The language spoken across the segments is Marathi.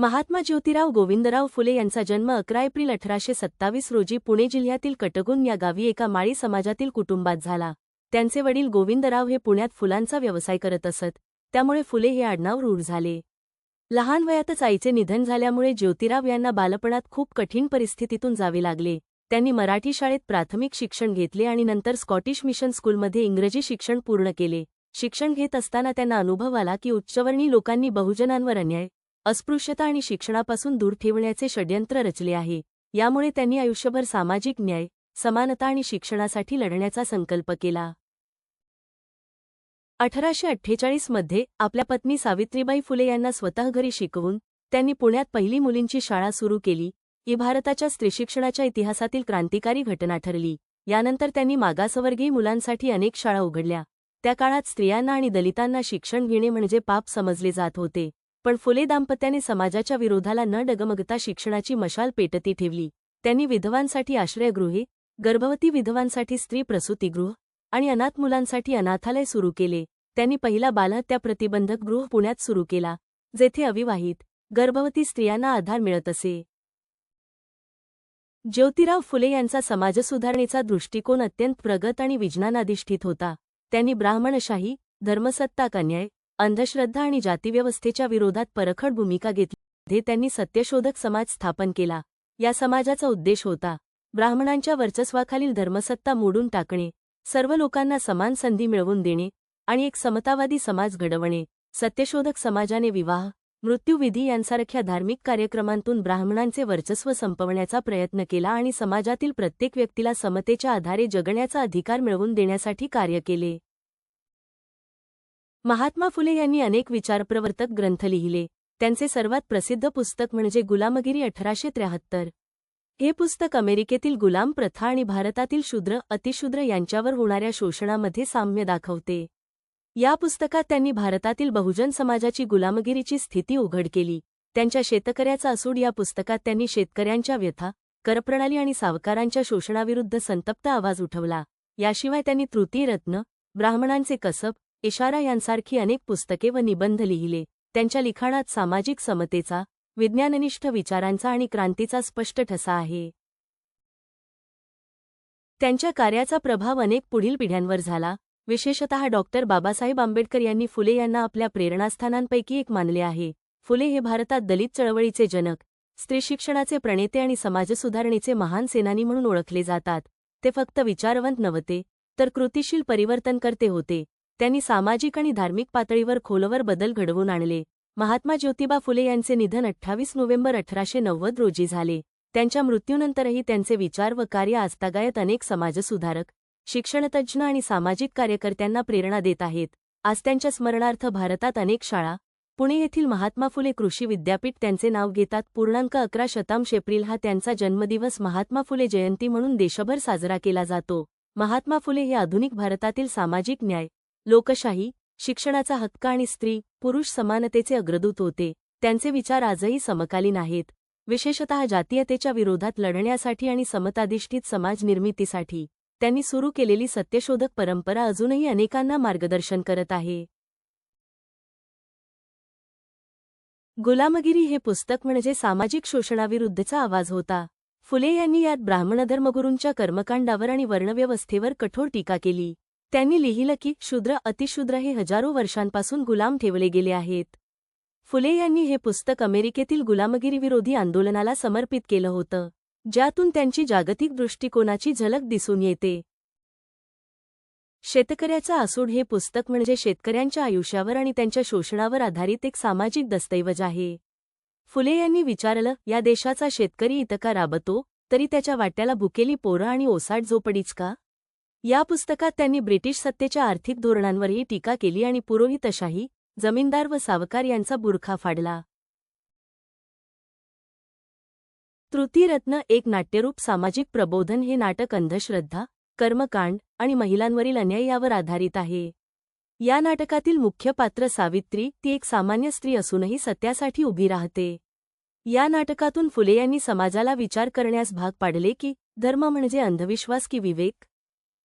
महात्मा ज्योतिराव गोविंदराव फुले यांचा जन्म अकरा एप्रिल अठराशे सत्तावीस रोजी पुणे जिल्ह्यातील कटगुन या गावी एका माळी समाजातील कुटुंबात झाला. त्यांचे वडील गोविंदराव हे पुण्यात फुलांचा व्यवसाय करत असत. त्यामुळे फुले हे आडनाव रूढ झाले. लहान वयातच आईचे निधन झाल्यामुळे ज्योतिराव यांना बालपणात खूप कठीण परिस्थितीतून जावे लागले. त्यांनी मराठी शाळेत प्राथमिक शिक्षण घेतले आणि नंतर स्कॉटिश मिशन स्कूलमध्ये इंग्रजी शिक्षण पूर्ण केले. शिक्षण घेत असताना त्यांना अनुभव आला की उच्चवर्णी लोकांनी बहुजनांवर अन्याय अस्पृश्यता आणि शिक्षणापासून दूर ठेवण्याचे षड्यंत्र रचले आहे. यामुळे त्यांनी आयुष्यभर सामाजिक न्याय समानता आणि शिक्षणासाठी लढण्याचा संकल्प केला. अठराशे अठ्ठेचाळीसमध्ये आपल्या पत्नी सावित्रीबाई फुले यांना स्वतः घरी शिकवून त्यांनी पुण्यात पहिली मुलींची शाळा सुरू केली. ही भारताच्या स्त्रीशिक्षणाच्या इतिहासातील क्रांतिकारी घटना ठरली. यानंतर त्यांनी मागासवर्गीय मुलांसाठी अनेक शाळा उघडल्या. त्या काळात स्त्रियांना आणि दलितांना शिक्षण घेणे म्हणजे पाप समजले जात होते. पण फुले दाम्पत्याने समाजाच्या विरोधाला न डगमगता शिक्षणाची मशाल पेटती ठेवली. त्यांनी विधवांसाठी आश्रयगृहे गर्भवती विधवांसाठी स्त्री प्रसूतीगृह आणि अनाथ मुलांसाठी अनाथालय सुरू केले. त्यांनी पहिला बालहत्या प्रतिबंधक गृह पुण्यात सुरू केला जेथे अविवाहित गर्भवती स्त्रियांना आधार मिळत असे. ज्योतिराव फुले यांचा समाजसुधारणेचा दृष्टिकोन अत्यंत प्रगत आणि विज्ञानाधिष्ठित होता. त्यांनी ब्राह्मणशाही धर्मसत्ताक अन्याय अंधश्रद्धा आणि जातीव्यवस्थेच्या विरोधात परखड भूमिका घेतली. त्यांनी सत्यशोधक समाज स्थापन केला. या समाजाचा उद्देश होता ब्राह्मणांच्या वर्चस्वाखालील धर्मसत्ता मोडून टाकणे सर्व लोकांना समान संधी मिळवून देणे आणि एक समतावादी समाज घडवणे. सत्यशोधक समाजाने विवाह मृत्यूविधी यांसारख्या धार्मिक कार्यक्रमांतून ब्राह्मणांचे वर्चस्व संपवण्याचा प्रयत्न केला आणि समाजातील प्रत्येक व्यक्तीला समतेच्या आधारे जगण्याचा अधिकार मिळवून देण्यासाठी कार्य केले. महात्मा फुले यांनी अनेक विचारप्रवर्तक ग्रंथ लिहिले. त्यांचे सर्वात प्रसिद्ध पुस्तक म्हणजे गुलामगिरी अठराशे त्र्याहत्तर. हे पुस्तक अमेरिकेतील गुलाम प्रथा आणि भारतातील शूद्र अतिशूद्र यांच्यावर होणाऱ्या शोषणामध्ये साम्य दाखवते. या पुस्तकात त्यांनी भारतातील बहुजन समाजाची गुलामगिरीची स्थिती उघड केली. त्यांच्या शेतकऱ्याचा असूड या पुस्तकात त्यांनी शेतकऱ्यांच्या व्यथा करप्रणाली आणि सावकारांच्या शोषणाविरुद्ध संतप्त आवाज उठवला. याशिवाय त्यांनी तृतीयरत्न ब्राह्मणांचे कसब इशारा यांसारखी अनेक पुस्तके व निबंध लिहिले. त्यांच्या लिखाणात सामाजिक समतेचा विज्ञाननिष्ठ विचारांचा आणि क्रांतीचा स्पष्ट ठसा आहे. त्यांच्या कार्याचा प्रभाव अनेक पुढील पिढ्यांवर झाला. विशेषतः डॉक्टर बाबासाहेब आंबेडकर यांनी फुले यांना आपल्या प्रेरणास्थानांपैकी एक मानले आहे. फुले हे भारतात दलित चळवळीचे जनक स्त्रीशिक्षणाचे प्रणेते आणि समाजसुधारणेचे महान सेनानी म्हणून ओळखले जातात. ते फक्त विचारवंत नव्हते तर कृतिशील परिवर्तनकर्ते होते. त्यांनी सामाजिक आणि धार्मिक पातळीवर खोलवर बदल घडवून आणले. महात्मा ज्योतिबा फुले यांचे निधन अठ्ठावीस नोव्हेंबर अठराशे नव्वद रोजी झाले. त्यांच्या मृत्यूनंतरही त्यांचे विचार व कार्य आजतागायत अनेक समाजसुधारक शिक्षणतज्ज्ञ आणि सामाजिक कार्यकर्त्यांना प्रेरणा देत आहेत. आज त्यांच्या स्मरणार्थ भारतात अनेक शाळा पुणे येथील महात्मा फुले कृषी विद्यापीठ त्यांचे नाव घेतात. पूर्णांक अकरा शतांश एप्रिल हा त्यांचा जन्मदिवस महात्मा फुले जयंती म्हणून देशभर साजरा केला जातो. महात्मा फुले हे आधुनिक भारतातील सामाजिक न्याय लोकशाही शिक्षणाचा हक्क आणि स्त्री पुरुष समानतेचे अग्रदूत होते. त्यांचे विचार आजही समकालीन आहेत. विशेषतः जातीयतेच्या विरोधात लढण्यासाठी आणि समताधिष्ठित समाज निर्मितीसाठी त्यांनी सुरू केलेली सत्यशोधक परंपरा अजूनही अनेकांना मार्गदर्शन करत आहे. गुलामगिरी हे पुस्तक म्हणजे सामाजिक शोषणाविरुद्धचा आवाज होता. फुले यांनी यात ब्राह्मणधर्मगुरूंच्या कर्मकांडावर आणि वर्णव्यवस्थेवर कठोर टीका केली. त्यांनी लिहिलं की शूद्र अतिशूद्र हे हजारो वर्षांपासून गुलाम ठेवले गेले आहेत. फुले यांनी हे पुस्तक अमेरिकेतील गुलामगिरीविरोधी आंदोलनाला समर्पित केलं होतं ज्यातून त्यांची जागतिक दृष्टिकोनाची झलक दिसून येते. शेतकऱ्याचा आसूड हे पुस्तक म्हणजे शेतकऱ्यांच्या आयुष्यावर आणि त्यांच्या शोषणावर आधारित एक सामाजिक दस्तऐवज आहे. फुले यांनी विचारलं या देशाचा शेतकरी इतका राबतो तरी त्याच्या वाट्याला भुकेली पोरं आणि ओसाट झोपडीच का? या पुस्तकात त्यांनी ब्रिटिश सत्तेच्या आर्थिक धोरणांवरही टीका केली आणि पुरोहितशाही जमीनदार व सावकार यांचा बुरखा फाडला. तृतीरत्न एक नाट्यरूप सामाजिक प्रबोधन हे नाटक अंधश्रद्धा कर्मकांड आणि महिलांवरील अन्याय यावर आधारित आहे. या नाटकातील मुख्य पात्र सावित्री ती एक सामान्य स्त्री असूनही सत्यासाठी उभी राहते. या नाटकातून फुले यांनी समाजाला विचार करण्यास भाग पाडले की धर्म म्हणजे अंधविश्वास की विवेक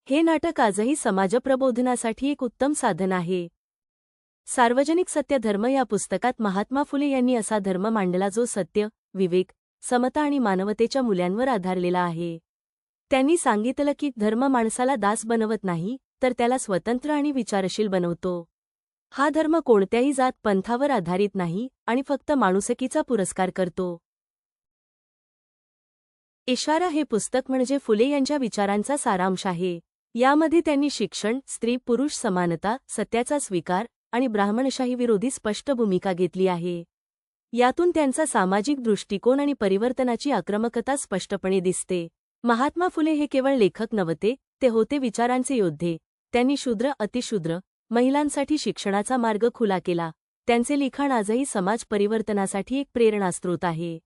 हे नाटक आजही समाजप्रबोधनासाठी एक उत्तम साधन आहे. सार्वजनिक सत्य धर्म या पुस्तकात महात्मा फुले यांनी असा धर्म मांडला जो सत्य विवेक समता आणि मानवतेच्या मूल्यांवर आधारलेला आहे. त्यांनी सांगितलं की धर्म माणसाला दास बनवत नाही तर त्याला स्वतंत्र आणि विचारशील बनवतो. हा धर्म कोणत्याही जात पंथावर आधारित नाही आणि फक्त माणुसकीचा पुरस्कार करतो. इशारा हे पुस्तक म्हणजे फुले यांच्या विचारांचा सारांश आहे. यामध्ये त्यांनी शिक्षण स्त्री पुरुष समानता सत्याचा स्वीकार आणि ब्राह्मणशाही विरोधी स्पष्ट भूमिका घेतली आहे. यातून त्यांचा सामाजिक दृष्टिकोन आणि परिवर्तनाची आक्रमकता स्पष्टपणे दिसते. महात्मा फुले हे केवळ लेखक नव्हते ते होते विचारांचे योद्धे. त्यांनी शूद्र अतिशूद्र महिलांसाठी शिक्षणाचा मार्ग खुला केला. त्यांचे लिखाण आजही समाज परिवर्तनासाठी एक प्रेरणास्त्रोत आहे.